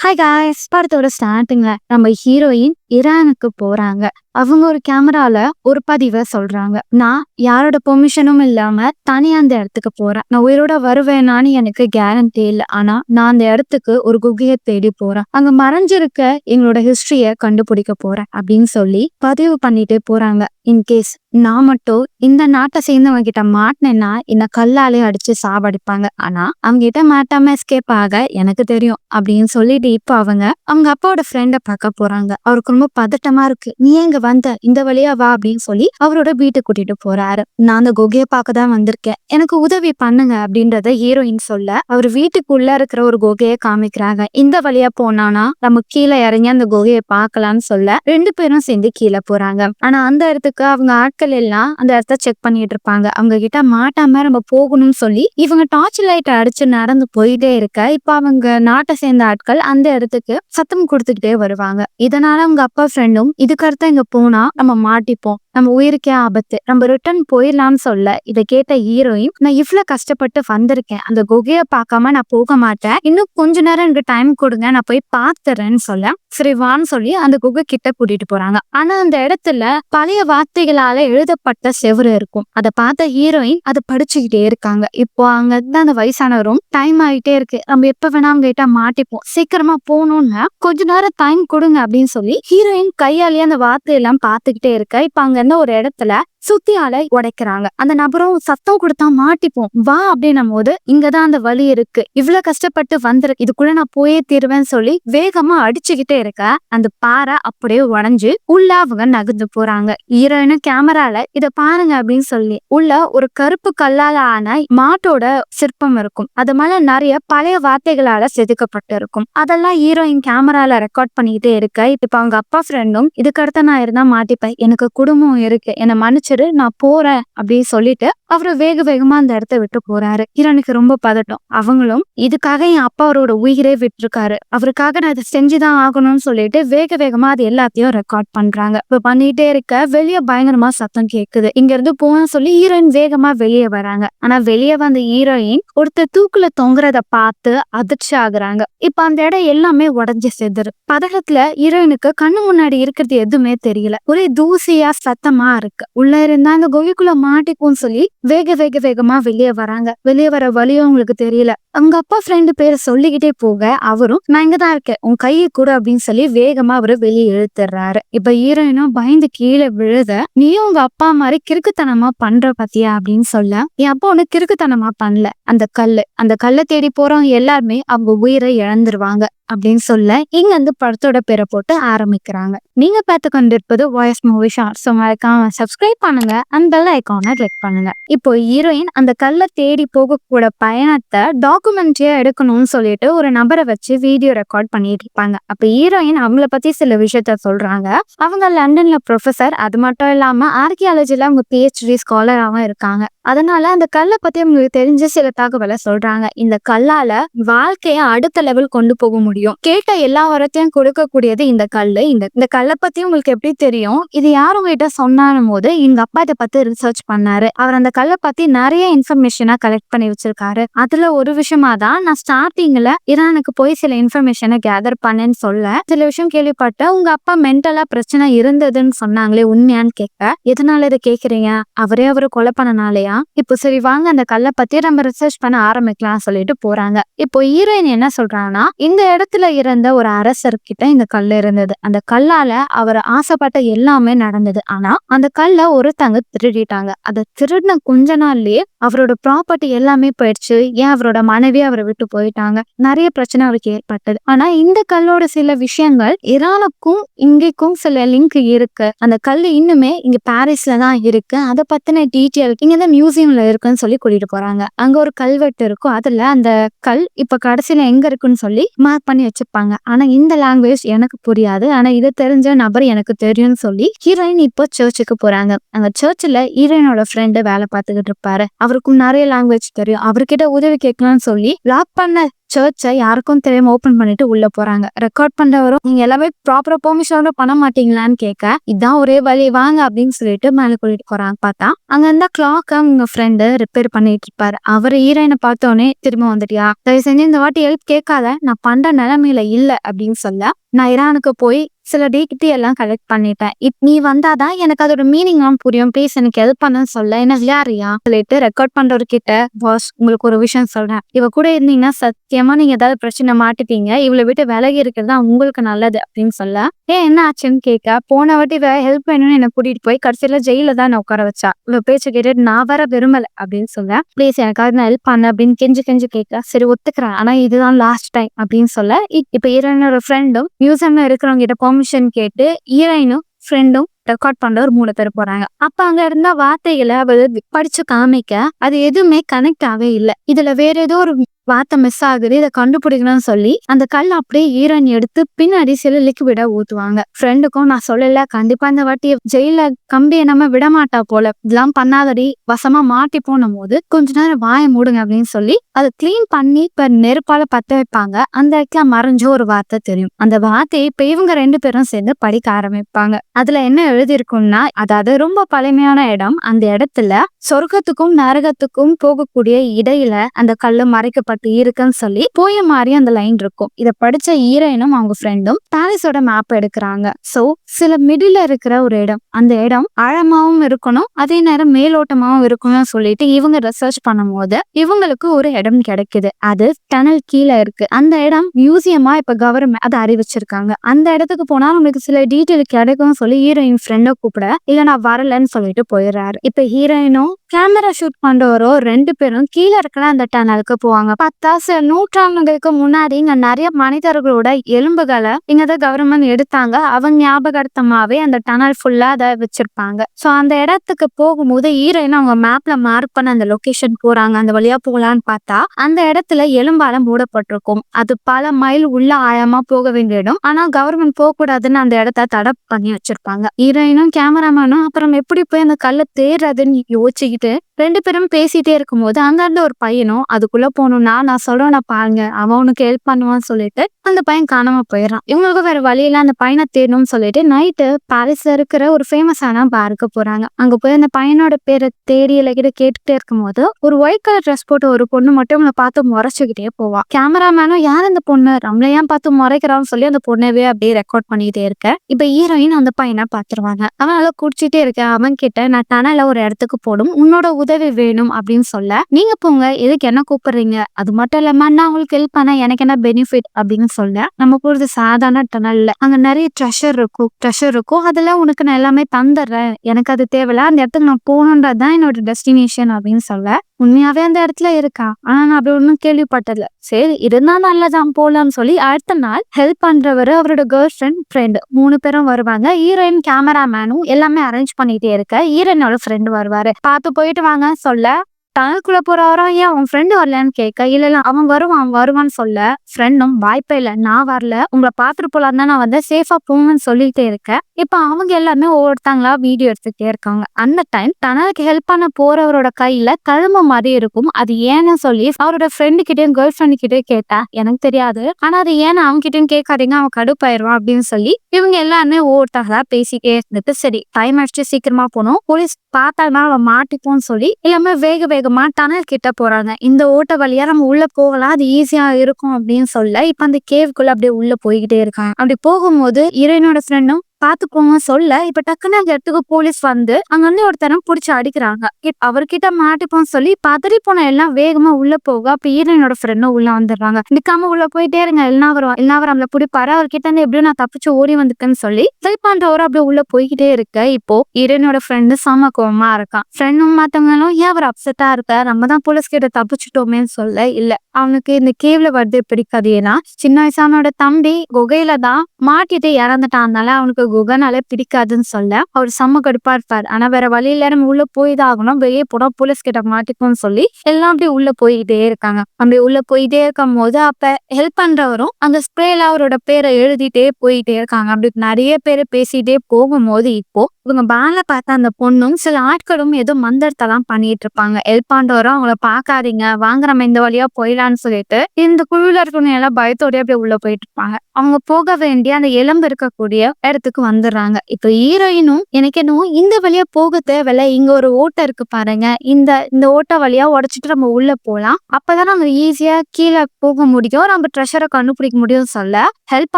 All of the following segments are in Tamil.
ஹாய் காய்ஸ் படத்தோட ஸ்டார்டிங்ல நம்ம ஹீரோயின் ஈரானுக்கு போறாங்க. அவங்க ஒரு கேமரால ஒரு பதிவை சொல்றாங்க. நான் யாரோட பெர்மிஷனும் இல்லாம தனியா அந்த இடத்துக்கு போறேன். நான் உயிரோட வருவேனான்னு எனக்கு கேரண்டி இல்லை. ஆனா நான் அந்த இடத்துக்கு ஒரு குகையை தேடி போறேன். அங்க மறைஞ்சிருக்க எங்களோட ஹிஸ்டரிய கண்டுபிடிக்க போறேன் அப்படின்னு சொல்லி பதிவு பண்ணிட்டு போறாங்க. இன்கேஸ் நான் மட்டும் இந்த நாட்டை சேர்ந்தவங்க கிட்ட மாட்டினேன்னா என்ன கல்லாலே அடிச்சு சாவடிப்பாங்க. ஆனா அவங்க கிட்ட மாட்டாம எஸ்கேப் ஆக எனக்கு தெரியும் அப்படின்னு சொல்லிட்டு இப்போ அவங்க அவங்க அப்பாவோட ஃப்ரெண்ட பார்க்க போறாங்க. அவருக்கு ரொம்ப பதட்டமா இருக்கு. நீ எங்க வந்த இந்த வழியா வா அப்படின்னு சொல்லி அவரோட வீட்டுக்கு கூட்டிட்டு போறாரு. நான் அந்த குகையை பார்க்க தான் வந்திருக்கேன். எனக்கு உதவி பண்ணுங்க அப்படின்றத ஹீரோயின் சொல்ல அவர் வீட்டுக்குள்ள இருக்கிற ஒரு குகையை காமிக்கிறாங்க. இந்த வழியா போனானா நம்ம கீழே இறங்கி அந்த குகையை பார்க்கலாம்னு சொல்ல ரெண்டு பேரும் சேர்ந்து கீழே போறாங்க. ஆனா அந்த இடத்துக்கு அவங்க ஆட்கள் எல்லாம் அந்த இடத்த செக் பண்ணிட்டு இருப்பாங்க. அவங்க கிட்ட மாட்டாம நம்ம போகணும்னு சொல்லி இவங்க டார்ச் லைட் அடிச்சு நடந்து போயிட்டே இருக்க இப்ப அவங்க நாட்டை சேர்ந்த ஆட்கள் அந்த இடத்துக்கு சத்தம் கொடுத்துக்கிட்டே வருவாங்க. இதனால அவங்க அப்பா ஃப்ரெண்டும் இதுக்கு அடுத்து இங்க போனா நம்ம மாட்டிப்போம். நம்ம உயிருக்கே ஆபத்து. நம்ம ரிட்டர்ன் போயிடலாம்னு சொல்ல இதை கேட்ட ஹீரோயின் நான் இவ்வளவு கஷ்டப்பட்டு வந்திருக்கேன். அந்த குகையை பார்க்காம நான் போக மாட்டேன். இன்னும் கொஞ்ச நேரம் எனக்கு டைம் கொடுங்க. நான் போய் பார்த்துறேன்னு சொல்ல சரி வான்னு சொல்லி அந்த குகை கிட்ட கூட்டிட்டு போறாங்க. ஆனா அந்த இடத்துல பழைய வார்த்தைகளால எழுதப்பட்ட செவுரு இருக்கும். அதை பார்த்த ஹீரோயின் அதை படிச்சுக்கிட்டே இருக்காங்க. இப்போ அங்க இருந்த அந்த வயசானவரும் டைம் ஆயிட்டே இருக்கு. நம்ம எப்ப வேணா கேட்டா மாட்டிப்போம். சீக்கிரமா போகணும்னா கொஞ்ச நேரம் டைம் கொடுங்க அப்படின்னு சொல்லி ஹீரோயின் கையாலேயே அந்த வார்த்தையெல்லாம் பார்த்துக்கிட்டே இருக்க. இப்ப அங்க ஒரு இடத்துல சுத்தியால உடைக்கிறாங்க. அந்த நபரும் சத்தம் கொடுத்தா மாட்டிப்போம். வா அப்படின்னும் போது இங்கதான் அந்த வழி இருக்கு. இவ்வளவு கஷ்டப்பட்டு வந்திருக்கு இதுக்குள்ள நான் போயே தீருவேன்னு சொல்லி வேகமா அடிச்சுக்கிட்டே இருக்க அந்த பாறை அப்படியே உடைஞ்சு உள்ள அவங்க நகர்ந்து போறாங்க. ஹீரோயினும் கேமரால இத பாருங்க அப்படின்னு சொல்லி உள்ள ஒரு கருப்பு கல்லால ஆன மாட்டோட சிற்பம் இருக்கும். அது மேல நிறைய பழைய வார்த்தைகளால செதுக்கப்பட்டு இருக்கும் அதெல்லாம் ஹீரோயின் கேமரால ரெக்கார்ட் பண்ணிக்கிட்டே இருக்க. இப்ப அவங்க அப்பா ஃப்ரெண்டும் இதுக்கடுத்த நான் இருந்தா மாட்டிப்பேன். எனக்கு குடும்பம் இருக்கு. என்னை மன்னிச்சிரு நான் போறேன் அப்படின்னு சொல்லிட்டு அவரு வேக வேகமா அந்த இடத்த விட்டு போறாரு. ஹீரோனுக்கு ரொம்ப பதட்டம். அவங்களும் இதுக்காக என் அப்பா அவரோட உயிரே விட்டுருக்காரு. அவருக்காக நான் இதை செஞ்சுதான் ஆகணும்னு சொல்லிட்டு வேக வேகமா அது எல்லாத்தையும் ரெக்கார்ட் பண்றாங்க. இப்ப பண்ணிட்டே இருக்க வெளியே பயங்கரமா சத்தம் கேக்குது. இங்க இருந்து போன சொல்லி ஹீரோயின் வேகமா வெளியே வராங்க. ஆனா வெளியே வந்த ஹீரோயின் ஒருத்தர் தூக்குல தொங்குறத பார்த்து அதிர்ச்சி ஆகுறாங்க. இப்ப அந்த இடம் எல்லாமே உடஞ்சி செதுரு பதகத்துல ஹீரோயினுக்கு கண்ணு முன்னாடி இருக்கிறது எதுவுமே தெரியல. ஒரே தூசியா சத்தமா இருக்கு. உள்ள இருந்தா அந்த குகைக்குள்ள மாட்டிக்கும்னு சொல்லி வேக வேக வேகமா வெளியே வராங்க. வெளியே வர வழியும் உங்களுக்கு தெரியல. அவங்க அப்பா ஃப்ரெண்டு பேரை சொல்லிக்கிட்டே போக அவரும் நான் இங்கதான் இருக்கேன். உன் கையை கூட அப்படின்னு சொல்லி வேகமா அவரு வெளியே இழுத்துறாரு. இப்ப ஹீரோயினும் பயந்து கீழே விழுத நீயும் உங்க அப்பா மாதிரி கிறுக்குத்தனமா பண்ற பத்தியா? அப்படின்னு சொல்ல என் அப்பா ஒண்ணு கிறுக்குத்தனமா பண்ணல. அந்த கல்லு. அந்த கல்லை தேடி போறவங்க எல்லாருமே அவங்க உயிரை இழந்துருவாங்க. அப்படின்னு சொல்ல இங்க வந்து படத்தோட பேரை போட்டு ஆரம்பிக்கிறாங்க. நீங்க பார்த்து கொண்டிருப்பது வாய்ஸ் மூவி ஷார்ட் ஸோ மறக்காம சப்ஸ்கிரைப் பண்ணுங்க. அந்த பெல் ஐக்கானை கிளிக் பண்ணுங்க. இப்போ ஹீரோயின் அந்த கல்லை தேடி போகக்கூட பயணத்தை டாக்குமெண்ட்ரியா எடுக்கணும்னு சொல்லிட்டு ஒரு நபரை வச்சு வீடியோ ரெக்கார்ட் பண்ணிட்டு இருப்பாங்க. அப்ப ஹீரோயின் அவங்கள பத்தி சில விஷயத்த சொல்றாங்க. அவங்க லண்டன்ல ப்ரொஃபசர் அது மட்டும் இல்லாம ஆர்கியாலஜில அவங்க பிஹெச்டி ஸ்காலராகவும் இருக்காங்க. அதனால அந்த கல்லை பத்தி அவங்களுக்கு தெரிஞ்ச சில தகவலை சொல்றாங்க. இந்த கல்லால வாழ்க்கைய அடுத்த லெவல் கொண்டு போக முடியும். கேட்ட எல்லா வரத்தையும் கொடுக்கக்கூடியது இந்த கல்லு. இந்த இந்த கல்லை பத்தி உங்களுக்கு எப்படி தெரியும்? இது யார் உங்ககிட்ட சொன்னாலும் போது எங்க அப்பா இதை பத்தி ரிசர்ச் பண்ணாரு. அவர் அந்த கல்லை பத்தி நிறைய இன்ஃபர்மேஷனா கலெக்ட் பண்ணி வச்சிருக்காரு. அதுல ஒரு விஷயமா தான் நான் ஸ்டார்டிங்ல ஈரானுக்கு போய் சில இன்ஃபர்மேஷனை கேதர் பண்ணேன்னு சொல்ல. சில விஷயம் கேள்விப்பட்டேன் உங்க அப்பா மென்டலா பிரச்சனை இருந்ததுன்னு சொன்னாங்களே உண்மையான்னு கேட்க. எதனால இதை கேக்குறீங்க அவரே அவரை கொலை பண்ணனாலயா? இப்போ சரி வாங்க அந்த கல்லை பத்தி நம்ம ரிசர்ச் பண்ண ஆரம்பிக்கலாம் சொல்லிட்டு போறாங்க. இப்போ ஹீரோயின் என்ன சொல்றாங்கன்னா இந்த இடத்துல இருந்த ஒரு அரசர் கிட்ட இந்த கல் இருந்தது. அந்த கல்லால அவர் ஆசைப்பட்ட எல்லாமே நடந்தது. ஆனா அந்த கல்லை ஒருத்தங்க திருடிட்டாங்க. அதை திருடின கொஞ்ச நாள்லயே அவரோட ப்ராப்பர்ட்டி எல்லாமே போயிடுச்சு. ஏன் அவரோட மனைவி அவரை விட்டு போயிட்டாங்க? நிறைய பிரச்சனை அவருக்கு ஏற்பட்டது. ஆனா இந்த கல்லோட சில விஷயங்கள் இரானுக்கும் இங்கேக்கும் சில லிங்க் இருக்கு. அந்த கல் இன்னுமே இங்க பாரிஸ்ல தான் இருக்கு. அதை பத்தின டீட்டெயில் இங்க தான் மியூசியம்ல இருக்குன்னு சொல்லி கூட்டிட்டு போறாங்க. அங்க ஒரு கல்வெட்டு இருக்கும். அதுல அந்த கல் இப்ப கடைசியில எங்க இருக்குன்னு சொல்லி மார்க் பண்ணி வச்சிருப்பாங்க ஆனா இந்த லாங்குவேஜ் எனக்கு புரியாது. ஆனா இது தெரிஞ்ச நபர் எனக்கு தெரியும்னு சொல்லி ஹீரோயின் இப்போ சர்ச்சுக்கு போறாங்க. அந்த சர்ச்சில் ஹீரோயினோட ஃப்ரெண்டு வேலை பார்த்துக்கிட்டு இருப்பாரு. அவருக்கும் நிறைய லாங்குவேஜ் தெரியும். அவர்கிட்ட உதவி கேட்கலாம்னு சொல்லி லாக் பண்ண சர்ச்சை யாருக்கும் தெரியாம ஓபன் பண்ணிட்டு உள்ள போறாங்க. ரெக்கார்ட் பண்றவரும் நீங்க எல்லாமே ப்ராப்பரா பெர்மிஷனோட பண்ண மாட்டீங்களான்னு கேட்க இதான் ஒரே வழி வாங்க அப்படின்னு சொல்லிட்டு மேல கூட்டிட்டு போறாங்க. பார்த்தா அங்க இருந்த கிளாக் உங்க ஃப்ரெண்டு ரிப்பேர் பண்ணிட்டு இருப்பாரு. அவர் ஹீரோயினை பார்த்தோன்னே திரும்ப வந்துட்டியா? தயவு செஞ்சு இந்த வாட்டி ஹெல்ப் கேட்காத. நான் பண்ற நிலைமையில இல்ல அப்படின்னு சொல்ல நான் ஈரானுக்கு போய் சில டீகிட்டி எல்லாம் கலெக்ட் பண்ணிட்டேன். இப் நீ வந்தாதான் எனக்கு அதோட மீனிங்லாம் புரியும். ப்ளீஸ் எனக்கு ஹெல்ப் பண்ண சொல்ல. என்ன விளையாடுறியா? சொல்லிட்டு ரெக்கார்ட் பண்றவர்கிட்ட பாஸ் உங்களுக்கு ஒரு விஷயம் சொல்றேன். இவ கூட இருந்தீங்கன்னா சத்தியமா நீங்க ஏதாவது பிரச்சனை மாட்டிப்பீங்க. இவளை விட்டு விலகி இருக்கிறது தான் உங்களுக்கு நல்லது அப்படின்னு சொல்ல. ஏன் என்ன ஆச்சுன்னு கேட்க போன வாட்டி இவ ஹெல்ப் வேணும்னு என்ன கூட்டிட்டு போய் கடைசியில ஜெயில தான் நான் உட்கார வச்சா. இவ பேச்சு கேட்டுட்டு நான் வர விரும்பல அப்படின்னு சொல்ல ப்ளீஸ் எனக்காக நான் ஹெல்ப் பண்ண அப்படின்னு கெஞ்சு கெஞ்சு கேட்க சரி ஒத்துக்கிறேன். ஆனா இதுதான் லாஸ்ட் டைம் அப்படின்னு சொல்ல இப்ப ஹீரோயினோட ஃப்ரெண்டும் மியூசியம்ல இருக்கிறவங்க கிட்ட பெர்மிஷன் கேட்டு ஹீரோயினும் ஃப்ரெண்டும் ரெக்கார்ட் பண்ண ஒரு மூணு பேர் போறாங்க. அப்ப அங்க இருந்த வார்த்தைகளை அவ படிச்சு காமிக்க அது எதுவுமே கனெக்ட் ஆகவே இல்லை. இதுல வேற ஏதோ ஒரு வார்த்தை மிஸ் ஆகுது இதை கண்டுபிடிக்கணும்னு சொல்லி அந்த கல் அப்படியே ஈரன் எடுத்து பின்னாடி சில லிக்விட ஊத்துவாங்க. ஃப்ரெண்டுக்கும் நான் சொல்லல கண்டிப்பா இந்த வாட்டி ஜெயில கம்பியை நம்ம விட மாட்டா போல. இதெல்லாம் பண்ணாதடி வசமா மாட்டி போன போது கொஞ்ச நேரம் வாயை மூடுங்க அப்படின்னு சொல்லி அதை க்ளீன் பண்ணி இப்ப நெருப்பால பத்த வைப்பாங்க. அந்த இடத்துல மறைஞ்ச ஒரு வார்த்தை தெரியும். அந்த வார்த்தையை இப்ப இவங்க ரெண்டு பேரும் சேர்ந்து படிக்க ஆரம்பிப்பாங்க. அதுல என்ன எழுதியிருக்கும்னா அதாவது ரொம்ப பழமையான இடம். அந்த இடத்துல சொர்க்கத்துக்கும் நரகத்துக்கும் போகக்கூடிய இடையில அந்த கல்லு மறைக்கப்பட்டு இருக்குன்னு சொல்லி போய மாதிரி அந்த லைன் இருக்கும். இதை படிச்ச ஹீரோயினும் அவங்க ஃப்ரெண்டும் பாரிஸோட மேப் எடுக்கிறாங்க. சோ சில மிடில் இருக்கிற ஒரு இடம். அந்த இடம் ஆழமாவும் இருக்கணும் அதே நேரம் மேலோட்டமாவும் இருக்கணும்னு சொல்லிட்டு இவங்க ரிசர்ச் பண்ணும்போது இவங்களுக்கு ஒரு இடம் கிடைக்குது. அது டனல் கீழே இருக்கு. அந்த இடம் மியூசியமா இப்ப கவர்மெண்ட் அதை அறிவிச்சிருக்காங்க. அந்த இடத்துக்கு போனா நம்மளுக்கு சில டீட்டெயில் கிடைக்கும்னு சொல்லி ஹீரோயின் ஃப்ரெண்டை கூப்பிட இல்ல நான் வரலன்னு சொல்லிட்டு போயிடுறாரு. இப்ப ஹீரோயினும் கேமரா ஷூட் பண்றவரோ ரெண்டு பேரும் கீழே இருக்கிற அந்த டனலுக்கு போவாங்க. பார்த்தா சில நூற்றாண்டுகளுக்கு முன்னாடி இங்க நிறைய மனிதர்களோட எலும்புகளை இங்கதான் கவர்மெண்ட் எடுத்தாங்க. அவங்க ஞாபகார்த்தமாவே அந்த டனல் ஃபுல்லா அதை வச்சிருப்பாங்க. சோ அந்த இடத்துக்கு போகும்போது ஹீரோயின் அவங்க மேப்ல மார்க் பண்ண அந்த லொகேஷன் போறாங்க. அந்த வழியா போகலான்னு பார்த்தா அந்த இடத்துல எலும்பால மூடப்பட்டிருக்கும். அது பல மைல் உள்ள ஆழமா போக வேண்டிய இடம். ஆனா கவர்மெண்ட் போக கூடாதுன்னு அந்த இடத்த தடை பண்ணி வச்சிருப்பாங்க. ஹீரோயினும் கேமராமேனும் அப்புறம் எப்படி போய் அந்த கல்லை தேடுறதுன்னு யோசிச்சுக்கிட்டு দিতে ரெண்டு பேரும் பேசிட்டே இருக்கும்போது அங்கிருந்த ஒரு பையனும் அதுக்குள்ள போகணும்னா நான் சொல்றேன் நான் பாருங்க அவன் உனக்கு ஹெல்ப் பண்ணுவான்னு சொல்லிட்டு அந்த பையன் காணாம போயிடறான். இவங்களுக்கு வேற வழியில அந்த பையனை தேடணும்னு சொல்லிட்டு நைட்டு பாரிஸ்ல இருக்கிற ஒரு ஃபேமஸான பாருக்கு போறாங்க. அங்க போய் அந்த பையனோட பேரை தேடி கிட்ட கேட்டுட்டே இருக்கும்போது ஒரு ஒயிட் கலர் ட்ரெஸ் போட்டு ஒரு பொண்ணு மட்டும் இவனை பார்த்து முறைச்சுக்கிட்டே போவா. கேமராமேனும் யார் அந்த பொண்ணு? நம்மள ஏன் பார்த்து முறைக்கிறான்னு சொல்லி அந்த பொண்ணவே அப்படியே ரெக்கார்ட் பண்ணிட்டே இருக்க. இப்ப ஹீரோயின் அந்த பையனை பாத்துருவாங்க அவன் நல்லா குடிச்சிட்டே இருக்க அவன் கிட்ட நான் டனல ஒரு இடத்துக்கு போடும் உன்னோட உதவி வேணும் அப்படின்னு சொல்ல நீங்க போங்க எதுக்கு என்ன கூப்பிடுறீங்க? அது மட்டும் இல்லாம நான் உங்களுக்கு ஹெல்ப் பண்ண எனக்கு என்ன பெனிஃபிட் அப்படின்னு சொல்ல நம்ம போறது சாதாரண டனல்ல அங்க நிறைய ட்ரெஷர் இருக்கும். ட்ரெஷர் இருக்கும். அதெல்லாம் உனக்கு நான் எல்லாமே தந்துடுறேன். எனக்கு அது தேவையில்ல. அந்த இடத்துக்கு நான் போகணுன்றதுதான் என்னோட டெஸ்டினேஷன் அப்படின்னு சொல்ல உண்மையாவே அந்த இடத்துல இருக்கா? ஆனா நான் அப்படி ஒன்றும் கேள்விப்பட்டதில்ல. சரி இருந்தா நல்லதான் போலாம்னு சொல்லி அடுத்த நாள் ஹெல்ப் பண்றவரு அவரோட கேர்ள் ஃப்ரெண்ட் ஃப்ரெண்டு மூணு பேரும் வருவாங்க. ஹீரோயின் கேமராமேனும் எல்லாமே அரேஞ்ச் பண்ணிட்டே இருக்க. ஹீரோயினோட ஃப்ரெண்டு வருவாரு. பார்த்து போயிட்டு வாங்க சொல்ல. டனல்குள்ள போறவரோ ஏன் அவன் ஃப்ரெண்டு வரலன்னு கேட்க இல்ல இல்ல அவன் வருவான் அவன் வருவான்னு சொல்ல ஃப்ரெண்டும் வாய்ப்பே இல்ல நான் வரல உங்களை பாத்துட்டு போலாம் தான் நான் வந்து சேஃபா போங்கன்னு சொல்லிட்டே இருக்கேன் இப்ப அவங்க எல்லாமே ஒவ்வொருத்தங்களா வீடியோ எடுத்துக்கிட்டே இருக்காங்க. அந்த டைம் டனலுக்கு ஹெல்ப் பண்ண போறவரோட கையில கழும மாதிரி இருக்கும். அது ஏன்னு சொல்லி அவரோட ஃப்ரெண்டு கிட்டயும் கேர்ள் ஃப்ரெண்டு கிட்டயும் கேட்டா எனக்கு தெரியாது. ஆனா அது ஏன்னு அவங்க கிட்டயும் கேட்காதீங்க அவன் கடுப்பாயிருவான் அப்படின்னு சொல்லி இவங்க எல்லாருமே ஒவ்வொருத்தங்களா பேசிட்டே இருந்துட்டு சரி டைம் அடிச்சு சீக்கிரமா போனோம் போலீஸ் பார்த்தாங்கன்னா அவன் மாட்டிப்போம்னு சொல்லி எல்லாமே வேக வேகமா டனல் கிட்ட போறாங்க. இந்த ஓட்ட வழியா நம்ம உள்ள போகலாம் அது ஈஸியா இருக்கும் அப்படின்னு சொல்ல இப்ப அந்த கேவுக்குள்ள அப்படியே உள்ள போய்கிட்டே இருக்காங்க. அப்படி போகும்போது ஹீரோயினோட ஃப்ரெண்டும் பாத்துக்கோங்க சொல்ல இப்ப டக்குன்னு அந்த இடத்துக்கு போலீஸ் வந்து அங்க வந்து ஒருத்தரம் புடிச்சு அடிக்கிறாங்க. அவர்கிட்ட மாட்டிப்போம் சொல்லி பதறி போன எல்லாம் வேகமா உள்ள போக அப்ப ஈரனோட ஃப்ரெண்டும் உள்ள வந்துடுறாங்க. நிக்காம உள்ள போயிட்டே இருங்க எல்லாம் வரும் எல்லாம் நம்மள பிடிப்பாரு. அவர்கிட்ட இருந்து எப்படியும் நான் தப்பிச்சு ஓடி வந்துக்கேன்னு சொல்லி ட்ரை பண்றவரும் அப்படியே உள்ள போய்கிட்டே இருக்க. இப்போ ஈரனோட ஃப்ரெண்டு சம கோவமா இருக்கான் ஃப்ரெண்டும் மத்தவங்களும் ஏன் அவர் அப்செட்டா இருக்க நம்ம தான் போலீஸ் கிட்ட தப்பிச்சிட்டோமேன்னு சொல்ல இல்ல. அவனுக்கு இந்த கேவ்ல வருது பிடிக்காது. ஏன்னா சின்ன வயசானோட தம்பி குகையில தான் மாட்டிட்டு இறந்துட்டான். அதனால அவனுக்கு குகனாலே பிடிக்காதுன்னு சொல்ல அவர் செம்ம கடுப்பா இருப்பார். ஆனா வேற வழி நம்ம உள்ள போய் தான் ஆகணும். வெளியே போனா போலீஸ் கிட்ட மாட்டிக்கும்னு சொல்லி எல்லாம் அப்படியே உள்ள போயிட்டே இருக்காங்க. அப்படி உள்ள போயிட்டே இருக்கும் போது அப்ப ஹெல்ப் பண்றவரும் அந்த ஸ்ப்ரேல அவரோட பேரை எழுதிட்டே போயிட்டே இருக்காங்க. அப்படி நிறைய பேர் பேசிட்டே போகும்போது இப்போ இவங்க பேன்ல பார்த்த அந்த பொண்ணும் சில ஆட்களும் ஏதோ மந்திரத்தெல்லாம் பண்ணிட்டு இருப்பாங்க. ஹெல்ப் அவங்கள பாக்காதீங்க வாங்க நம்ம இந்த வழியா போயிடலான்னு சொல்லிட்டு இந்த குழுல இருக்கணும் எல்லாம் பயத்தோடய அப்படியே உள்ள போயிட்டு இருப்பாங்க. அவங்க போக வேண்டிய அந்த எலும்பு இருக்கக்கூடிய இடத்துக்கு வந்துடுறாங்க. இப்ப ஹீரோயினும் எனக்கு என்னவோ இந்த வழியா போக தேவையில்ல. இங்க ஒரு ஓட்டை இருக்கு பாருங்க. இந்த இந்த ஓட்டை வழியா உடைச்சிட்டு நம்ம உள்ள போலாம் அப்பதான் நம்ம ஈஸியா கீழே போக முடியும். நம்ம ட்ரெஷரை கண்டுபிடிக்க முடியும் சொல்ல ஹெல்ப்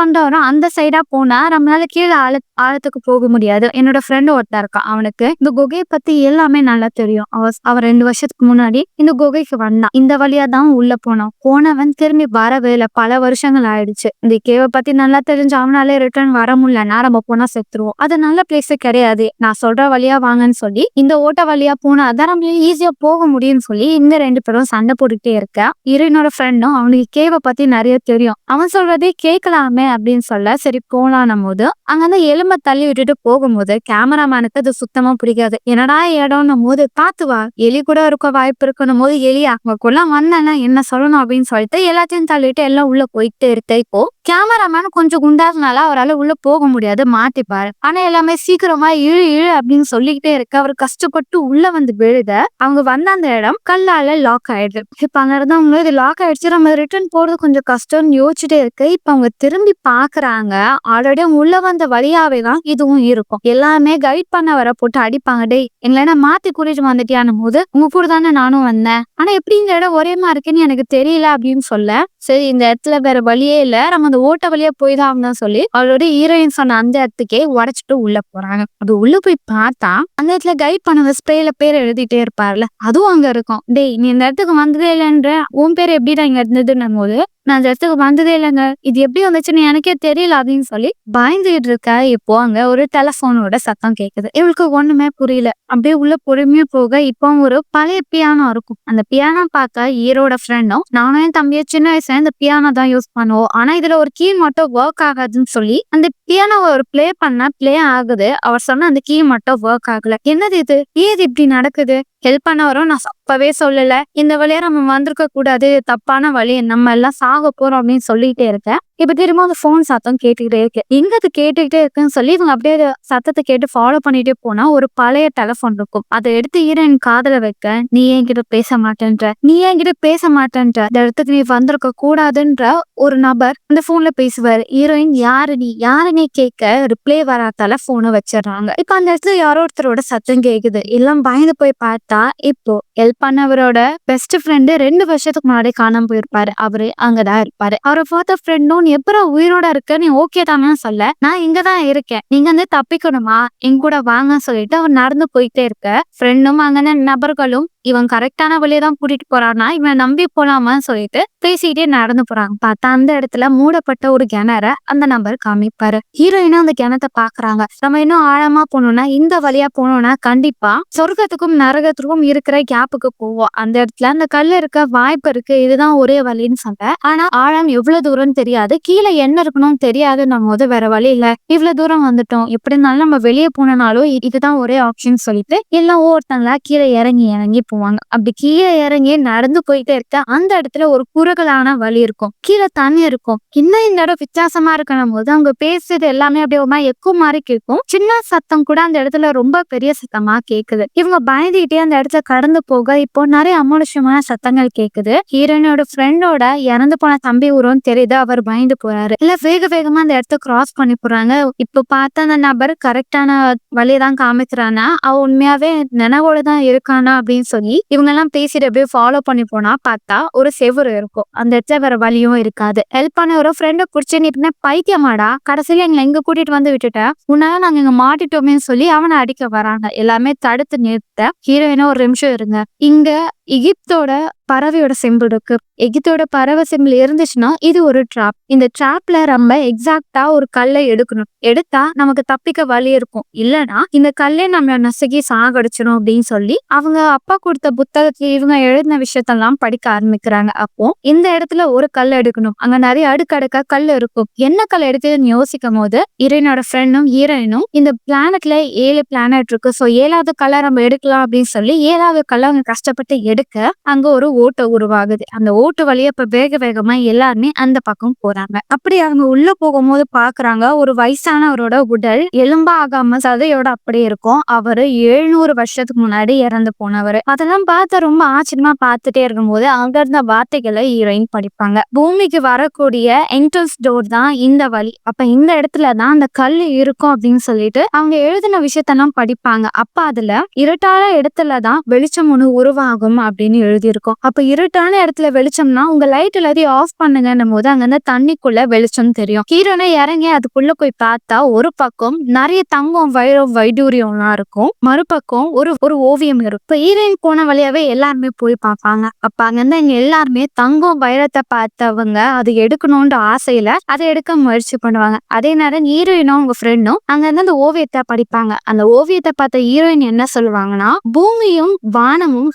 பண்றவரும் அந்த சைடா போனா நம்மளால கீழே ஆழ ஆழத்துக்கு போக முடியாது. என்னோட ஃப்ரெண்ட் ஒருத்தர் இருக்கான் அவனுக்கு. இந்த குகையை பத்தி எல்லாமே நல்லா தெரியும். அவ அவன் ரெண்டு வருஷத்துக்கு முன்னாடி இந்த குகைக்கு வந்தான். இந்த வழியா தான் உள்ள போனான். போனவன் திரும்பி வரவே இல்லை பல வருஷங்கள் ஆயிடுச்சு. இந்த கேவை பத்தி நல்லா தெரிஞ்சு அவனாலே ரிட்டர்ன் வர முடியலன்னா நம்ம போனா செத்துருவோம். அது நல்ல பிளேஸ் கிடையாது. நான் சொல்ற வழியா வாங்கன்னு சொல்லி இந்த ஓட்ட வழியா போனா அதான் நம்ம ஈஸியா போக முடியும்னு சொல்லி இங்க ரெண்டு பேரும் சண்டை போட்டுக்கிட்டே இருக்க. இரையனோட ஃப்ரெண்டும் அவனுக்கு கேவை பத்தி நிறைய தெரியும். அவன் சொல்றதே கேட்கலாமே அப்படின்னு சொல்ல சரி போலாம் போது அங்க அந்த எலும்ப தள்ளி விட்டுட்டு போகும்போது கேமராமேனுக்கு அது சுத்தமா பிடிக்காது. என்னடா இடம்னும் போது பாத்து வா. எலி கூட இருக்க வாய்ப்பு இருக்கணும் போது எலியா அங்க கொள்ள வந்தேன்னா என்ன சொல்லணும் அப்படின்னு சொல்லிட்டு எல்லாத்தையும் தள்ளிட்டு எல்லாம் உள்ள போயிட்டு இருக்கு. இப்போ கேமராமேன் கொஞ்சம் குண்டாருனால அவரால் உள்ள போக முடியாது மாட்டிப்பாரு. ஆனா எல்லாமே சீக்கிரமா இழு இழு அப்படின்னு சொல்லிக்கிட்டே இருக்கு. அவர் கஷ்டப்பட்டு உள்ள வந்து விழுத அவங்க வந்த அந்த இடம் கல்லால லாக் ஆயிடுது. இப்ப அங்க இருந்தவங்க இது லாக் ஆயிடுச்சு. நம்ம ரிட்டர்ன் போறது கொஞ்சம் கஷ்டம்னு யோசிச்சுட்டே இருக்கு. இப்ப அவங்க திரும்பி பாக்குறாங்க. ஆல்ரெடி உள்ள வந்த வழியாவே தான் இதுவும் இருக்கும். எல்லாமே கைட் பண்ண வர போட்டு அடிப்பாங்க. டேய் இல்லைன்னா மாத்தி கூட்டிட்டு வந்துட்டியான போது உங்க கூட தானே நானும் வந்தேன். ஆனா எப்படி இந்த இடம் ஒரே மாதிரி இருக்குன்னு எனக்கு தெரியல அப்படின்னு சொல்ல. சரி இந்த இடத்துல வேற வழியே இல்ல. நம்ம அந்த ஓட்ட வழியா போய் தான் ஆகணும்னு சொல்லி அவளோட ஹீரோயின் சொன்ன அந்த இடத்துக்கே உடைச்சிட்டு உள்ள போறாங்க. அது உள்ள போய் பார்த்தா அந்த இடத்துல கைட் பண்ண ஸ்ப்ரேல பேர் எழுதிட்டே இருப்பார்ல அதுவும் அங்க இருக்கும். டேய் நீ இந்த இடத்துக்கு வந்ததே இல்லைன்ற உன் பேர் எப்படிடா இங்க இருந்ததுன்னும் போது நான் அந்த இடத்துக்கு வந்ததே இல்லைங்க. இது எப்படி வந்துச்சுன்னு எனக்கே தெரியல அப்படின்னு சொல்லி பயந்துகிட்டு இருக்க இப்போ அங்க ஒரு டெலபோனோட சத்தம் கேக்குது. இவளுக்கு ஒண்ணுமே புரியல. அப்படியே உள்ள பொறுமையா போக இப்போ ஒரு பழைய பியானோ இருக்கும். அந்த பியானோ பார்க்க ஈரோட ஃப்ரெண்டும் நானும் என் தம்பியை சின்ன வயசுல இந்த பியானோ தான் யூஸ் பண்ணுவோம். ஆனா இதுல ஒரு கீ மட்டும் ஒர்க் ஆகாதுன்னு சொல்லி அந்த பியானோவை ஒரு ப்ளே பண்ணா ப்ளே ஆகுது. அவர் சொன்ன அந்த கீ மட்டும் ஒர்க் ஆகல. என்னது இது? ஏது இப்படி நடக்குது? ஹெல்ப் பண்ண வரும் நான் அப்பவே சொல்லல. இந்த வழியா நம்ம வந்திருக்க கூடாது தப்பான வழி. நம்ம எல்லாம் சாக போறோம் அப்படின்னு சொல்லிட்டே இருக்கேன். இப்ப திரும்ப அந்த போன் சத்தம் கேட்டுக்கிட்டே இருக்கு எங்க அது கேட்டுக்கிட்டே இருக்குன்னு சொல்லி இவங்க அப்படியே சத்தத்தை கேட்டு ஃபாலோ பண்ணிட்டே போனா ஒரு பழைய டெலிஃபோன் இருக்கும். அதை எடுத்து ஹீரோயின் காதல வைக்க. நீ என்கிட்ட பேச மாட்டேன்ற? நீ என்கிட்ட பேச மாட்டேன்ற? இந்த இடத்துக்கு நீ வந்திருக்க கூடாதுன்ற ஒரு நபர் அந்த போன்ல பேசுவார். ஹீரோயின் யாரு நீ? யாரு நீ கேட்க ரிப்ளே வராதால போனை வச்சிடுறாங்க. இப்ப அந்த இடத்துல யாரோ ஒருத்தரோட சத்தம் கேக்குது. எல்லாம் பயந்து போய் பார்த்தா இப்போ ஹெல்ப் பண்ணவரோட பெஸ்ட் ஃப்ரெண்டு ரெண்டு வருஷத்துக்கு முன்னாடி காணாம போயிருப்பாரு. அவரு அங்கதான் இருப்பாரு. அவரை பார்த்த ஃப்ரெண்டும் நீ எப்பறம் உயிரோட இருக்க? நீ ஓகே தானே சொல்ல. நான் இங்கதான் இருக்கேன். நீங்க வந்து தப்பிக்கணுமா? என் கூட வாங்கன்னு சொல்லிட்டு அவர் நடந்து போயிட்டே இருக்க. ஃப்ரெண்டும் அங்க நபர்களும் இவன் கரெக்டான வழியை தான் கூட்டிட்டு போறான்னா இவன் நம்பி போலாமான்னு சொல்லிட்டு பேசிக்கிட்டே நடந்து போறாங்க. பார்த்தா அந்த இடத்துல மூடப்பட்ட ஒரு கிணற அந்த நபர் காமிப்பாரு. ஹீரோயினும் அந்த கிணத்தை பாக்குறாங்க. நம்ம இன்னும் ஆழமா போனோம்னா இந்த வழியா போனோம்னா கண்டிப்பா சொர்க்கத்துக்கும் நரகத்துக்கும் இருக்கிற கேப்புக்கு போவோம். அந்த இடத்துல அந்த கல் இருக்க வாய்ப்பு இருக்கு. இதுதான் ஒரே வழின்னு சொல்ல ஆனா ஆழம் எவ்வளவு தூரம்னு தெரியாது. கீழே என்ன இருக்கணும்னு தெரியாது. நம்ம வந்து வேற வழி இல்ல. இவ்வளவு தூரம் வந்துட்டோம். எப்படி இருந்தாலும் நம்ம வெளியே போனனாலும் இதுதான் ஒரே ஆப்ஷன் சொல்லிட்டு எல்லாம் ஒவ்வொருத்தங்களா கீழே இறங்கி இறங்கி போவாங்க. அப்படி கீழே இறங்கி நடந்து போயிட்டே இருக்க அந்த இடத்துல ஒரு குறுகலான வழி இருக்கும். கீழே தண்ணி இருக்கும். இன்னும் இந்த இடம் வித்தியாசமா இருக்கணும் போது அவங்க பேசுறது எல்லாமே அப்படியே ஒரு மாதிரி எக்கோ மாதிரி கேட்கும். சின்ன சத்தம் கூட அந்த இடத்துல ரொம்ப பெரிய சத்தமா கேக்குது. இவங்க பயந்துகிட்டே அந்த இடத்துல கடந்து போக இப்போ நிறைய அமானுஷமான சத்தங்கள் கேக்குது. ஹீரோனோட ஃப்ரெண்டோட இறந்து போன தம்பி உருவம் தெரியுது. அவர் பயந்து போறாரு. இல்ல வேக வேகமா அந்த இடத்த கிராஸ் பண்ணி போறாங்க. இப்ப பார்த்த அந்த நபர் கரெக்டான வழியதான் காமிக்கிறானா? அவ உண்மையாவே நினைவோட தான் இருக்கானா அப்படின்னு சொல்லி இவங்க எல்லாம் பேசிட்டு அப்படியே ஃபாலோ பண்ணி போனா பார்த்தா ஒரு செவுரு இருக்கும். அந்த இடத்துல வேற வழியும் இருக்காது. ஹெல்ப் பண்ண ஒரு ஃப்ரெண்டை குடிச்சு நீ பைத்தியமாடா? கடைசியில எங்களை எங்க கூட்டிட்டு வந்து விட்டுட்ட. உன்னால நாங்க இங்க மாட்டிட்டோமேன்னு சொல்லி அவனை அடிக்க வராங்க. எல்லாமே தடுத்து நிறுத்த ஹீரோயினா ஒரு நிமிஷம் இருங்க. இங்க எகிப்தோட பறவையோட சிம்பிள் இருக்கு. எகிப்தோட பறவை சிம்பிள் இருந்துச்சுன்னா இது ஒரு ட்ராப் இந்த ட்ராப்ல நம்ம எக்ஸாக்டா ஒரு கல்லை எடுக்கணும். எடுத்தா நமக்கு தப்பிக்க வழி இருக்கும். இல்லனா இந்த கல்லை நம்ம நசுக்கி சாகடிச்சிடும் அப்படின்னு சொல்லி அவங்க அப்பா கொடுத்த புத்தகத்துல இவங்க எழுதின விஷயத்தெல்லாம் படிக்க ஆரம்பிக்கிறாங்க. அப்போ இந்த இடத்துல ஒரு கல் எடுக்கணும். அங்க நிறைய அடுக்கடுக்கா கல் இருக்கும். என்ன கல் எடுக்குதுன்னு யோசிக்கும் போது இறைனோட ஃப்ரெண்டும் ஈரனும் இந்த பிளானட்ல ஏழு பிளானட் இருக்கு. ஸோ ஏழாவது கல்லை நம்ம எடுக்கலாம் அப்படின்னு சொல்லி ஏழாவது கல்லை அவங்க கஷ்டப்பட்டு எடுக்க அங்க ஒரு ஓட்டை உருவாகுது. அந்த ஓட்டு வழியா இப்ப வேக வேகமா எல்லாருமே அந்த பக்கம் போறாங்க. அப்படி அவங்க உள்ள போகும்போது பாக்குறாங்க ஒரு வயசானவரோட உடல் எலும்பா ஆகாம சதையோட அப்படியே இருக்கும். அவரு எழுநூறு வருஷத்துக்கு முன்னாடி இறந்து போனவர். அதெல்லாம் பார்த்தா ரொம்ப ஆச்சரியமா பார்த்துட்டே இருக்கும்போது அங்க இருந்த வார்த்தைகளை ஹீரோயின் படிப்பாங்க. பூமிக்கு வரக்கூடிய என்ட்ரன்ஸ் டோர் தான் இந்த வழி. அப்ப இந்த இடத்துல தான் அந்த கல் இருக்கும் அப்படின்னு சொல்லிட்டு அவங்க எழுதின விஷயத்தெல்லாம் படிப்பாங்க. அப்ப அதுல இருட்டான இடத்துல தான் வெளிச்சம் ஒண்ணு உருவாகும் அப்படின்னு எழுதியிருக்கோம். அப்ப இருட்டான இடத்துல வெளிச்சம்னா உங்க லைட் எல்லாத்தையும் ஆஃப் பண்ணுங்கன்னும் போது அங்க இருந்து தண்ணிக்குள்ள வெளிச்சம் தெரியும். ஹீரோனை இறங்கி அதுக்குள்ள போய் பார்த்தா ஒரு பக்கம் நிறைய தங்கம் வைரம் வைடூரியம்லாம் இருக்கும். மறுபக்கம் ஒரு ஒரு ஓவியம் இருக்கும். இப்ப ஹீரோயின் போன வழியாவே எல்லாருமே போய் பார்ப்பாங்க. அப்ப அங்க இருந்து இங்க எல்லாருமே தங்கம் வைரத்தை பார்த்தவங்க அது எடுக்கணும்ன்ற ஆசையில அதை எடுக்க முயற்சி பண்ணுவாங்க. அதே நேரம் ஹீரோயினும் உங்க ஃப்ரெண்டும் அங்க இருந்து அந்த ஓவியத்தை படிப்பாங்க. அந்த ஓவியத்தை பார்த்த ஹீரோயின் என்ன சொல்லுவாங்கன்னா பூமியும் வானமும்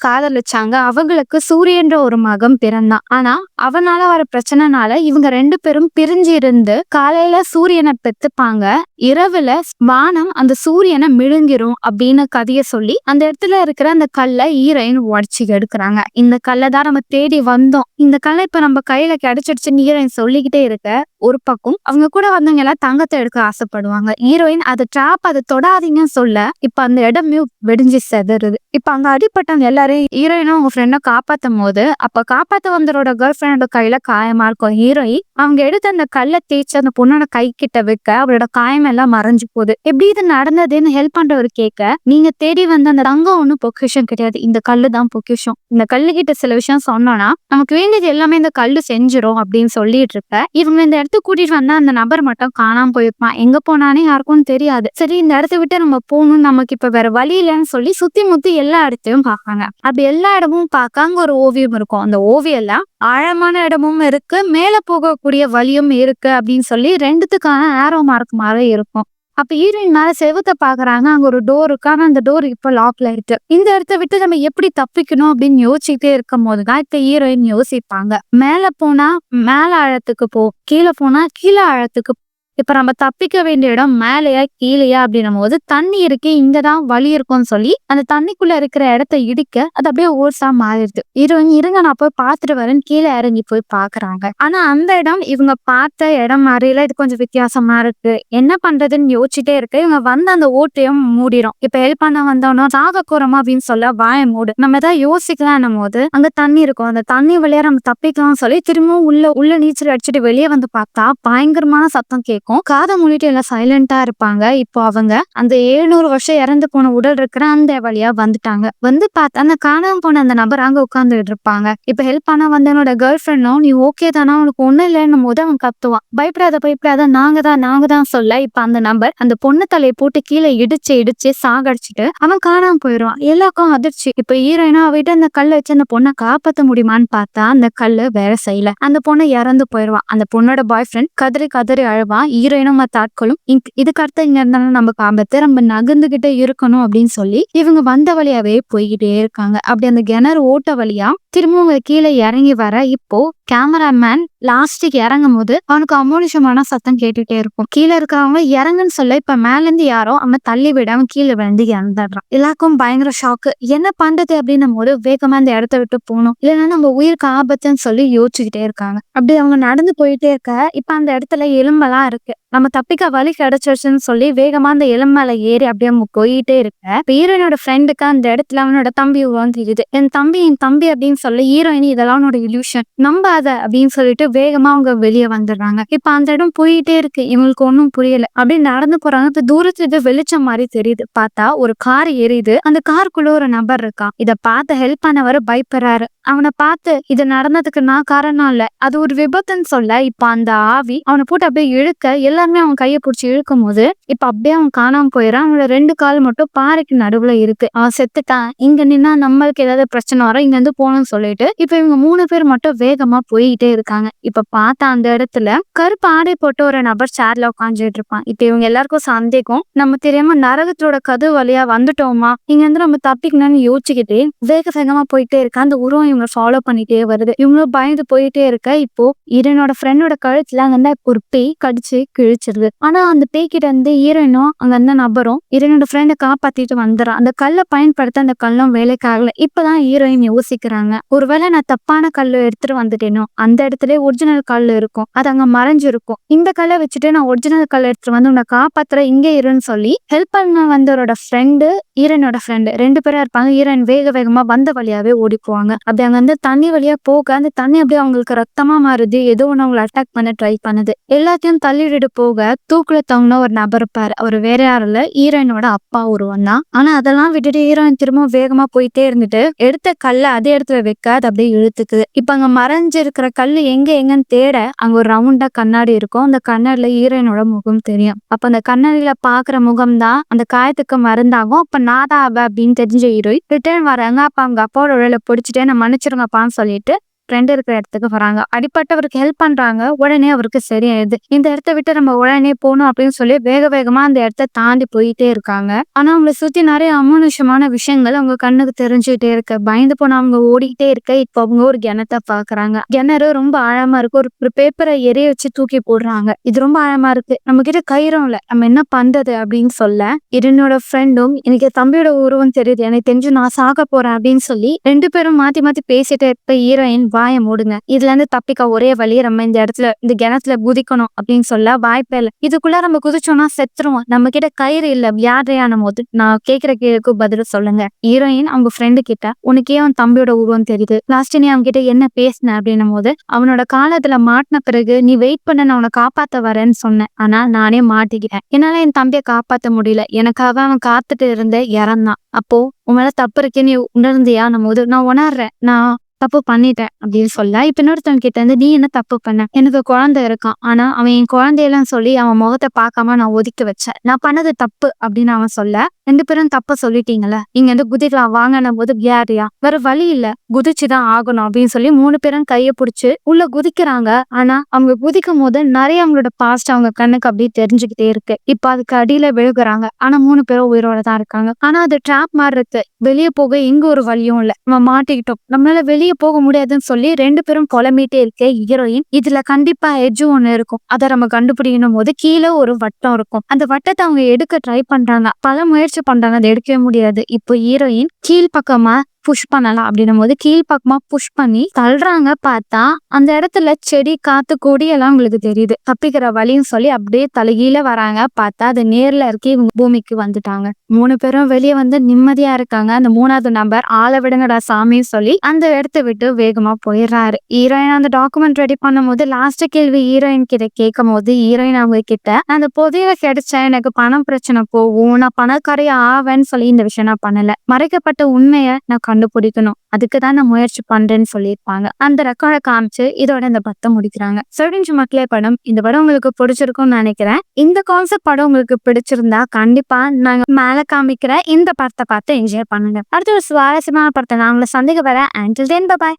நினைச்சாங்க. அவங்களுக்கு சூரியன்ற ஒரு மகன் பிறந்தான். ஆனா அவனால வர பிரச்சனைனால இவங்க ரெண்டு பேரும் பிரிஞ்சு இருந்து காலையில சூரியனை பெத்துப்பாங்க. இரவுல வானம் அந்த சூரியனை மிழுங்கிரும் அப்படின்னு கதைய சொல்லி அந்த இடத்துல இருக்கிற அந்த கல்லை ஈரைன் உடச்சி எடுக்கிறாங்க. இந்த கல்லை தான் நம்ம தேடி வந்தோம். இந்த கல்லை இப்ப நம்ம கையில கிடைச்சிடுச்சுன்னு ஈரைன் சொல்லிக்கிட்டே இருக்க ஒரு பக்கம் அவங்க கூட வந்தவங்க எல்லாம் தங்கத்தை எடுக்க ஆசைப்படுவாங்க. ஹீரோயின் அது ட்ராப் அதை தொடாதீங்கன்னு சொல்ல இப்ப அந்த இடமே வெடிஞ்சு செதறுது. இப்ப அங்க அடிப்பட்டவங்க எல்லாரையும் ஹீரோயினும் அவங்க ஃப்ரெண்டை காப்பாத்தும் போது அப்ப காப்பாத்த வந்தவரோட கேர்ள் ஃப்ரெண்டோட கையில காயமா இருக்கும். ஹீரோயின் அவங்க எடுத்து அந்த கல்லை தேய்ச்சி அந்த பொண்ணோட கை கிட்ட வைக்க அவளோட காயம் எல்லாம் மறைஞ்சு போகுது. எப்படி இது நடந்ததுன்னு ஹெல்ப் பண்றவர் கேட்க நீங்க தேடி வந்த அந்த தங்கம் ஒன்றும் பொக்கிஷம் கிடையாது. இந்த கல்லு தான் பொக்கிஷம். இந்த கல்லு கிட்ட சில விஷயம் சொன்னோம்னா நமக்கு வேண்டியது எல்லாமே இந்த கல்லு செஞ்சிடும் அப்படின்னு சொல்லிட்டு இருக்க இவங்க இந்த இடத்துக்கு கூட்டிட்டு வந்தா அந்த நபர் மட்டும் காணாம போயிருப்பான். எங்க போனானே யாருக்கும் தெரியாது. சரி இந்த இடத்த விட்டு நம்ம போகணும் நமக்கு இப்ப வேற வழி இல்லைன்னு சொல்லி சுத்தி முத்தி எல்லா இடத்தையும் பார்க்காங்க அப்படி எல்லா இடமும் பார்க்க அங்க ஒரு ஓவியம் இருக்கும். அந்த ஓவியம்ல ஆழமான இடமும் இருக்கு மேல போகக்கூடிய வழியும் இருக்கு அப்படின்னு சொல்லி ரெண்டுத்துக்கான ஆரோ மார்க் மாதிரி இருக்கும். அப்ப ஹீரோயின் மேல செவுத்த பாக்குறாங்க அங்க ஒரு டோர் இருக்கு. ஆனா அந்த டோர் இப்ப லாக்ல இருக்கு. இந்த இடத்த விட்டு நம்ம எப்படி தப்பிக்கணும் அப்படின்னு யோசிச்சுட்டே இருக்கும் போதுதான் இப்ப ஹீரோயின் யோசிப்பாங்க. மேல போனா மேல ஆழத்துக்கு போ கீழே போனா கீழே ஆழத்துக்கு இப்ப நம்ம தப்பிக்க வேண்டிய இடம் மேலையா கீழேயா அப்படின்னும் போது தண்ணி இருக்கு இங்கதான் வழி இருக்கும்னு சொல்லி அந்த தண்ணிக்குள்ள இருக்கிற இடத்த இடிக்க அது அப்படியே ஓர்ஸா மாறிடுது. ஹீரோயின் இருங்க நான் போய் பார்த்துட்டு வரேன் கீழே இறங்கி போய் பாக்குறாங்க ஆனா அந்த இடம் இவங்க பார்த்த இடம் மாதிரில இது கொஞ்சம் வித்தியாசமா இருக்கு. என்ன பண்றதுன்னு யோசிச்சுட்டே இருக்கு இவங்க வந்து அந்த ஓட்டையும் மூடிடும் இப்ப ஹெல்ப் பண்ண வந்தோம்னா சாக அப்படின்னு சொல்ல வாய மூடு. நம்ம ஏதாவது யோசிக்கலாம் போது அங்க தண்ணி இருக்கும். அந்த தண்ணி வழியா நம்ம தப்பிக்கலாம்னு சொல்லி திரும்பவும் உள்ள உள்ள நீச்சல் அடிச்சுட்டு வெளியே வந்து பார்த்தா பயங்கரமான சத்தம் கேட்கும். காதை மூடிட்டு எல்லாம் சைலண்டா இருப்பாங்க. இப்போ அவங்க அந்த எழுநூறு வருஷம் இறந்து போன உடல் இருக்கிற அந்த வழியா வந்துட்டாங்க. வந்து பார்த்தா அந்த காணாம போன அந்த நபர் அங்க உட்கார்ந்துட்டு இருப்பாங்க. இப்ப ஹெல்ப் பண்ண வந்தவனோட கேர்ள் ஃப்ரெண்டும் நீ ஓகே தானா? உனக்கு ஒண்ணு இல்லைன்னும் போது அவன் கத்துவான். பயப்படாத பயப்படாத. நாங்க தான் நாங்க தான் சொல்ல. இப்ப அந்த நபர் அந்த பொண்ணு தலையை போட்டு கீழே இடிச்சு இடிச்சு சாகடிச்சிட்டு அவன் காணாம போயிடுவான். எல்லாருக்கும் அதிர்ச்சி. இப்ப ஹீரோயினா அவகிட்ட அந்த கல்லை வச்சு அந்த பொண்ணை காப்பாத்த முடியுமான்னு பார்த்தா அந்த கல்லு வேற செய்யல அந்த பொண்ணை இறந்து போயிடுவான். அந்த பொண்ணோட பாய் ஃப்ரெண்ட் கதறி கதறி அழுவான். ஹீரோயினும் தாட்களும் இங்க- இதுக்கு அடுத்து இங்க இருந்தாலும் நம்ம ஆபத்து நம்ம நகர்ந்துகிட்டே இருக்கணும் அப்படின்னு சொல்லி இவங்க வந்த வழியாவே போய்கிட்டே இருக்காங்க. அப்படி அந்த கிணறு ஓட்ட வழியா திரும்பவும் அவங்க கீழே இறங்கி வர இப்போ கேமராமேன் லாஸ்ட்டுக்கு இறங்கும் போது அவனுக்கு அமோனிஷமான சத்தம் கேட்டுட்டே இருக்கும். கீழே இருக்கிறவங்க இறங்குன்னு சொல்ல இப்ப மேல இருந்து யாரோ அவன் தள்ளி விடாம கீழே விழுந்து இறந்துடுறான். எல்லாருக்கும் பயங்கர ஷாக்கு என்ன பண்றது? அப்படின்னும் போது வேகமா அந்த இடத்த விட்டு போகணும். இல்லைன்னா நம்ம உயிருக்கு ஆபத்துன்னு சொல்லி யோசிச்சுக்கிட்டே இருக்காங்க. அப்படி அவங்க நடந்து போயிட்டே இருக்க இப்ப அந்த இடத்துல எலும்பெல்லாம் இருக்கு. நம்ம தப்பிக்க வழி கிடைச்சிருச்சுன்னு சொல்லி வேகமா அந்த எலும்பேல ஏறி அப்படியே போயிட்டே இருக்க. இப்ப ஹீரோயினோட ஃப்ரெண்டுக்கு அந்த இடத்துல அவனோட தம்பி உழந்துருது என் தம்பி என் தம்பி அப்படின்னு சொல்லி ஹீரோயின் இதெல்லாம் அவனோட இல்யூஷன் நம்பாத அப்படின்னு சொல்லிட்டு வேகமா அவங்க வெளியே வந்துடுறாங்க. இப்ப அந்த இடம் போயிட்டே இருக்கு. இவங்களுக்கு ஒன்றும் புரியல. அப்படியே நடந்து போறாங்க. இப்ப தூரத்துல இது வெளிச்சம் மாதிரி தெரியுது. பார்த்தா ஒரு கார் எரியுது அந்த காருக்குள்ள ஒரு நபர் இருக்கான். இதை பார்த்து ஹெல்ப் பண்ணவர் பயப்படுறாரு. அவனை பார்த்து இது நடந்ததுக்கு நான் காரணம் இல்ல. அது ஒரு விபத்துன்னு சொல்ல இப்ப அந்த ஆவி அவனை போட்டு அப்படியே இழுக்க எல்லாருமே அவன் கையை பிடிச்சி இழுக்கும் போது இப்ப அப்படியே அவன் காணாம போயிடறான். அவனோட ரெண்டு கால் மட்டும் பாறைக்கு நடுவுல இருக்கு. அவன் செத்துட்டான். இங்க நின்னா நம்மளுக்கு ஏதாவது பிரச்சனை வரும். இங்க இருந்து போகணும்னு சொல்லிட்டு இப்ப இவங்க மூணு பேர் மட்டும் வேகமா போயிட்டே இருக்காங்க. இப்ப பார்த்தா அந்த இடத்துல கருப்பு ஆடை போட்டு ஒரு நபர் சேர்ல உட்காந்துட்டு இருப்பான். இப்ப இவங்க எல்லாருக்கும் சந்தேகம் நம்ம தெரியாம நரகத்தோட கதவு வழியா வந்துட்டோமா? இங்க இருந்து நம்ம தப்பிக்கணும்னு யோசிச்சுக்கிட்டு வேக வேகமா போயிட்டே இருக்கான் அந்த உருவம் இவங்க ஃபாலோ பண்ணிட்டே வருது. இவங்களும் பயந்து போயிட்டே இருக்க இப்போ ஈரனோட ஃப்ரெண்டோட கழுத்துல அங்கிருந்த ஒரு பேய் கடிச்சு கிழிச்சிருது. ஆனா அந்த பேய் கிட்ட இருந்து ஈரனும் அங்க இருந்த நபரும் ஈரனோட ஃப்ரெண்டை காப்பாத்திட்டு வந்துடுறான் அந்த கல்லை பயன்படுத்த அந்த கல்லும் வேலைக்காகல இப்பதான் ஹீரோயின் யோசிக்கிறாங்க. ஒருவேளை நான் தப்பான கல்லு எடுத்துட்டு வந்துட்டேனோ? அந்த இடத்துல ஒரிஜினல் கல் இருக்கும். அது அங்க மறைஞ்சிருக்கும். இந்த கல்லை வச்சுட்டு நான் ஒரிஜினல் கல் எடுத்துட்டு வந்து உன்னை காப்பாத்துற இங்கே இருன்னு சொல்லி ஹெல்ப் பண்ண வந்தவரோட ஃப்ரெண்டு ஈரனோட ஃப்ரெண்டு ரெண்டு பேரும் இருப்பாங்க. ஈரன் வேக வேகமா வந்த வழியாவே ஓடி போவாங்க. அப்படி அங்கேருந்து வந்து தண்ணி வழியா போக அந்த தண்ணி அப்படியே அவங்களுக்கு ரத்தமா மாறுது. ஏதோ ஒன்று அவங்களை அட்டாக் பண்ண ட்ரை பண்ணுது. எல்லாத்தையும் தள்ளிவிட்டு போக தூக்குல தவங்கின ஒரு நபர் இருப்பார். அவர் வேற யாரும் இல்ல அப்பா உருவம் தான். ஆனா அதெல்லாம் விட்டுட்டு ஹீரோயின் திரும்ப வேகமா போயிட்டே இருந்துட்டு எடுத்த கல்லை அதே இடத்துல வைக்க அது அப்படியே இழுத்துக்குது. இப்ப அங்க மறைஞ்சிருக்கிற கல் எங்க எங்கன்னு தேட அங்க ஒரு ரவுண்டா கண்ணாடி இருக்கும். அந்த கண்ணாடியில ஹீரோயினோட முகம் தெரியும். அப்ப அந்த கண்ணாடியில பாக்குற முகம் தான் அந்த காயத்துக்கு மருந்தாகும். அப்ப நாதா அப்படின்னு தெரிஞ்ச ஹீரோயின் ரிட்டர்ன் வராங்க. அப்போ அவங்க அப்பாவோட உடலை பிடிச்சிட்டே நான் முடிச்சிருங்கப்பான்னு சொல்லிட்டு ஃப்ரெண்ட் இருக்கிற இடத்துக்கு வராங்க. அடிப்பட்டவருக்கு ஹெல்ப் பண்றாங்க. உடனே அவருக்கு சரியாயிடுது. இந்த இடத்த விட்டு நம்ம உடனே போகணும் அப்படின்னு சொல்லி வேக வேகமா அந்த இடத்த தாண்டி போயிட்டே இருக்காங்க. ஆனா அவங்கள சுத்தி நிறைய அமானுஷமான விஷயங்கள் அவங்க கண்ணுக்கு தெரிஞ்சுக்கிட்டே இருக்கு. பயந்து போன அவங்க ஓடிக்கிட்டே இருக்க. இப்போ அவங்க ஒரு கிணத்தை பாக்குறாங்க. கிணறு ரொம்ப ஆழமா இருக்கு. ஒரு ஒரு பேப்பரை எரிய வச்சு தூக்கி போடுறாங்க. இது ரொம்ப ஆழமா இருக்கு. நம்ம கிட்ட கயிறும் இல்ல. நம்ம என்ன பண்றது அப்படின்னு சொல்ல என்னோட ஃப்ரெண்டும் எனக்கு தம்பியோட உருவம் தெரியுது. எனக்கு தெரிஞ்சு நான் சாக போறேன் அப்படின்னு சொல்லி ரெண்டு பேரும் மாத்தி மாத்தி பேசிட்டே இருப்ப ஹீரோயின் வாய மூடுங்க. இதுல இருந்து தப்பிக்க ஒரே வழி நம்ம இந்த இடத்துல இந்த கிணத்துல குதிக்கணும் அப்படின்னு சொல்ல வாய்ப்பே இல்லை. இதுக்குள்ள நம்ம குதிச்சோம்னா செத்துருவோம். நம்ம கிட்ட கயிறு இல்ல. வியாதையான போது நான் கேக்குற கேளுக்கு பதில் சொல்லுங்க. ஹீரோயின் அவங்க ஃப்ரெண்டு கிட்ட உனக்கே அவன் தம்பியோட உருவம் தெரியுது? லாஸ்ட் நீ அவங்க கிட்ட என்ன பேசின? அப்படின்னும் போது அவனோட காலத்துல மாட்டின பிறகு நீ வெயிட் பண்ண நான் உன காப்பாத்த வரேன்னு சொன்னேன். ஆனா நானே மாட்டிக்கிட்டேன். என்னால என் தம்பியை காப்பாத்த முடியல. எனக்காக அவன் காத்துட்டு இருந்த இறந்தான். அப்போ உன் மேல தப்பு இருக்கேன்னு நீ உணர்ந்தியா? நம்ம போது நான் உணர்றேன். நான் தப்பு பண்ணிட்டேன் அப்படின்னு சொல்ல இப்ப இன்னொருத்தவங்க கிட்ட இருந்து நீ என்ன தப்பு பண்ண? எனக்கு குழந்தை இருக்கான் ஆனா அவன் என் குழந்தையெல்லாம் சொல்லி அவன் முகத்தை பார்க்காம நான் ஒதுக்கி வச்சேன். நான் பண்ணது தப்பு அப்படின்னு அவன் சொல்ல ரெண்டு பேரும் தப்ப சொல்லிட்டீங்கல்ல? இங்க இருந்து குதிக்கலாம் வாங்கின போது வியாரியா வேற வழி இல்ல. குதிச்சுதான் ஆகணும் அப்படின்னு சொல்லி மூணு பேரும் கைய புடிச்சு உள்ள குதிக்கிறாங்க. ஆனா அவங்க குதிக்கும் போது நிறைய அவங்களோட பாஸ்ட் அவங்க கண்ணுக்கு அப்படியே தெரிஞ்சுக்கிட்டே இருக்கு. இப்ப அதுக்கு அடியில விழுகுறாங்க. ஆனா மூணு பேரும் உயிரோட தான் இருக்காங்க. ஆனா அது ட்ராப் மாதிரி இருக்கு வெளியே போக இங்க ஒரு வழியும் இல்ல. நம்ம மாட்டிக்கிட்டோம். நம்மளால வெளியே போக முடியாதுன்னு சொல்லி ரெண்டு பேரும் புலம்பிட்டே இருக்க ஹீரோயின் இதுல கண்டிப்பா எஜ்ஜு ஒண்ணு இருக்கும். அதை நம்ம கண்டுபிடிக்கணும் போது கீழே ஒரு வட்டம் இருக்கும். அந்த வட்டத்தை அவங்க எடுக்க ட்ரை பண்றாங்க. பல முயற்சி பண்றாங்க அதை எடுக்கவே முடியாது. இப்போ ஹீரோயின் கீழ் பக்கமா புஷ் பண்ணலாம் அப்படின்னும் போது கீழ்ப்பக்கமா புஷ் பண்ணி தள்ளுறாங்க பார்த்தா அந்த இடத்துல செடி காத்து கொடியெல்லாம் உங்களுக்கு தெரியுது. தப்பிக்கிற வழின்னு சொல்லி அப்படியே தலைகீழ வராங்க. பார்த்தா அது நேர்ல இருக்கி இவங்க பூமிக்கு வந்துட்டாங்க. மூணு பேரும் வெளியே வந்து நிம்மதியா இருக்காங்க. அந்த மூணாவது நம்பர் ஆளை விடுங்கடா சாமின்னு சொல்லி அந்த இடத்த விட்டு வேகமா போயிடுறாரு. ஹீரோயின் அந்த டாக்குமெண்ட் ரெடி பண்ணும் போது லாஸ்ட் கேள்வி ஹீரோயின் கிட்ட கேட்கும் போது ஹீரோயின் அவங்க கிட்ட அந்த புதையில கிடைச்சா எனக்கு பணம் பிரச்சனை போகும். நான் பணக்காரையா ஆவேன்னு சொல்லி இந்த விஷயம் நான் பண்ணல. மறைக்கப்பட்ட உண்மையை நான் கண்டுபிடிக்கணும். அதுக்கு தான் நான் முயற்சி பண்றேன்னு சொல்லியிருப்பாங்க. அந்த ரெக்கார்டை காமிச்சு இதோட இந்த பத்தை முடிக்கிறாங்க. சொல்லிஞ்சு மக்களே படம் இந்த படம் உங்களுக்கு பிடிச்சிருக்கும்னு நினைக்கிறேன். இந்த கான்செப்ட் படம் உங்களுக்கு பிடிச்சிருந்தா கண்டிப்பா நாங்க மேல காமிக்கிற இந்த படத்தை பார்த்து என்ஜாய் பண்ணுங்க. அடுத்த ஒரு சுவாரஸ்யமான படத்தை நான் உங்களை சந்திக்க வரேன். அண்டில் தென் பாய்